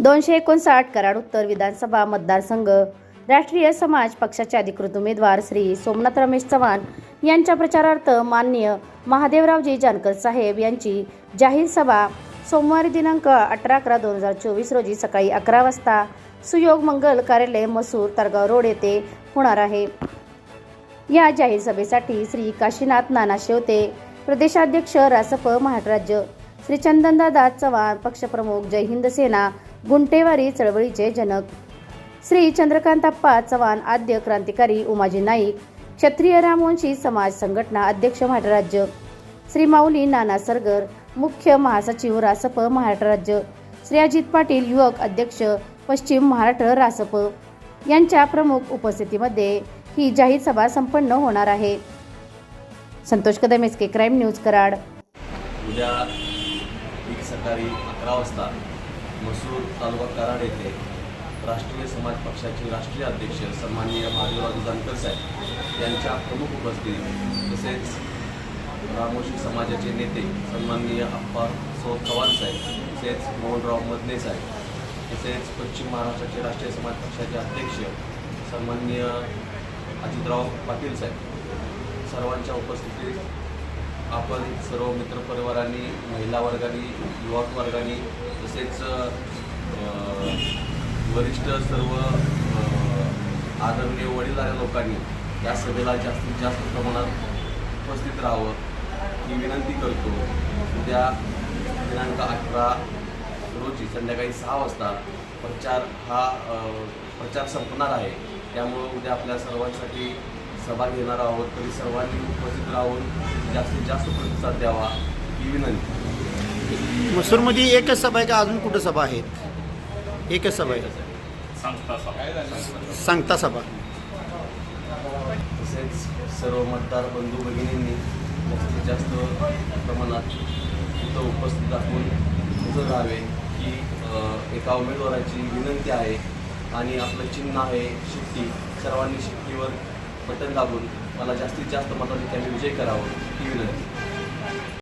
दोनशे एकोणसाठ कराड उत्तर विधानसभा मतदारसंघ. राष्ट्रीय समाज पक्षाचे अधिकृत उमेदवार श्री सोमनाथ रमेश चव्हाण यांच्या प्रचारार्थ माननीय महादेवरावजी जानकर साहेब यांची जाहीर सभा सोमवारी दिनांक अठरा अकरा दोन हजार चोवीस रोजी सकाळी अकरा वाजता सुयोग मंगल कार्यालय मसूर तरगाव रोड येथे होणार आहे. या जाहीर सभेसाठी श्री काशीनाथ नाना शेवते प्रदेशाध्यक्ष रासप महाराष्ट्र राज्य श्री चंदनदादा चव्हाण पक्षप्रमुख जय हिंद सेना गुंटेवारी चळवळीचे जनक. श्री चंद्रकांतप्पा चव्हाण आद्य क्रांतिकारी उमाजी नाईक क्षत्रिय रामवंशी समाज संघटना अध्यक्ष महाराष्ट्र राज्य. श्री माऊली नाना सरगर मुख्य महासचिव रासप महाराष्ट्र राज्य. श्री अजित पाटील युवक अध्यक्ष पश्चिम महाराष्ट्र रासप. यांच्या प्रमुख उपस्थितीमध्ये ही जाहीर सभा संपन्न होणार आहे. Santosh Kadam S K crime news Karad. उद्या सकाळी अकरा वाजता मसूर तालुका कराड येथे राष्ट्रीय समाज पक्षाचे राष्ट्रीय अध्यक्ष सन्माननीय महादेवराव जानकर साहेब यांच्या प्रमुख उपस्थितीत तसेच रामोशी समाजाचे नेते सन्माननीय अप्पा सौ चव्हाण साहेब तसेच मोहनराव मदने साहेब तसेच पश्चिम महाराष्ट्राचे राष्ट्रीय समाज पक्षाचे अध्यक्ष सन्माननीय अजितराव पाटील साहेब सर्वांच्या उपस्थितीत आपण सर्व मित्रपरिवारांनी महिला वर्गाने युवक वर्गाने तसेच वरिष्ठ सर्व आदरणीय वडीलधाऱ्या लोकांनी या सभेला जास्तीत जास्त प्रमाणात उपस्थित राहावं ही विनंती करतो. उद्या दिनांक अठरा रोजी संध्याकाळी सहा वाजता प्रचार हा प्रचार संपणार आहे. त्यामुळं उद्या आपल्या सर्वांसाठी सभा घेणार आहोत. तरी सर्वांनी उपस्थित राहून जास्तीत जास्त प्रतिसाद द्यावा ही विनंती. मसूरमध्ये एकच सभा आहे का? अजून कुठं सभा आहेत? एकच सभा आहे. सांगता सभा. तसेच सर्व मतदार बंधू भगिनींनी जास्तीत जास्त प्रमाणात इथं उपस्थित दाखवून हजर राहावे अ, एका उमेदवाराची विनंती आहे. आणि आपलं चिन्ह आहे शिट्टी. सर्वांनी शिट्टीवर बटन दाबून मला जास्तीत जास्त मताधिक्याने विजय करावं ही विनंती.